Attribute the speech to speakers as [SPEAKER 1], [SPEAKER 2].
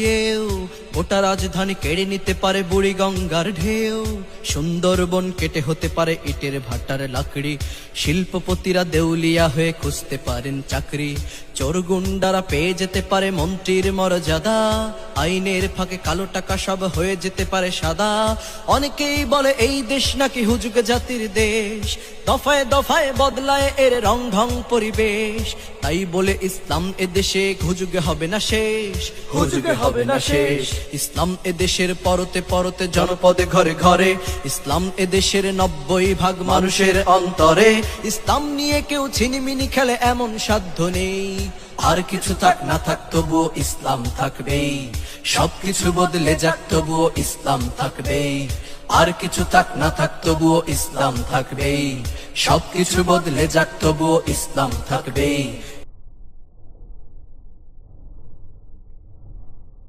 [SPEAKER 1] কেউ গোটা রাজধানী কেড়ে নিতে পারে বুড়ি গঙ্গার ঢেউ। সুন্দরবন কেটে হতে পারে ইটের ভাটার লাকড়ি। শিল্পপতিরা দেউলিয়া হয়ে খুঁজতে পারেন চাকরি। চোর গুন্ডারা পেয়ে যেতে পারে মন্ত্রীর মর্যাদা। আইনের ফাঁকে কালো টাকা সব হয়ে যেতে পারে সাদা। অনেকেই বলে এই দেশ নাকি হুজুগ জাতির দেশ। দফায় দফায় বদলায় এর রং ঢং পরিবেশ। তাই বলে ইসলাম এ দেশে হুজুগে হবে না শেষ। হুজুগে হবে না শেষ। ইসলাম এ দেশের পরতে পরতে জনপদে ঘরে ঘরে, ইসলাম এ দেশের নব্বই ভাগ মানুষের অন্তরে। ইসলাম নিয়ে কেউ ছিনিমিনি খেলে এমন সাধ্য নেই। আর কিছু থাক না থাক তবুও ইসলাম থাকবেই। সবকিছু বদলে যাক তবুও ইসলাম থাকবেই। আর কিছু থাক না থাক তবুও ইসলাম থাকবেই। সবকিছু বদলে যাক তবুও ইসলাম থাকবেই।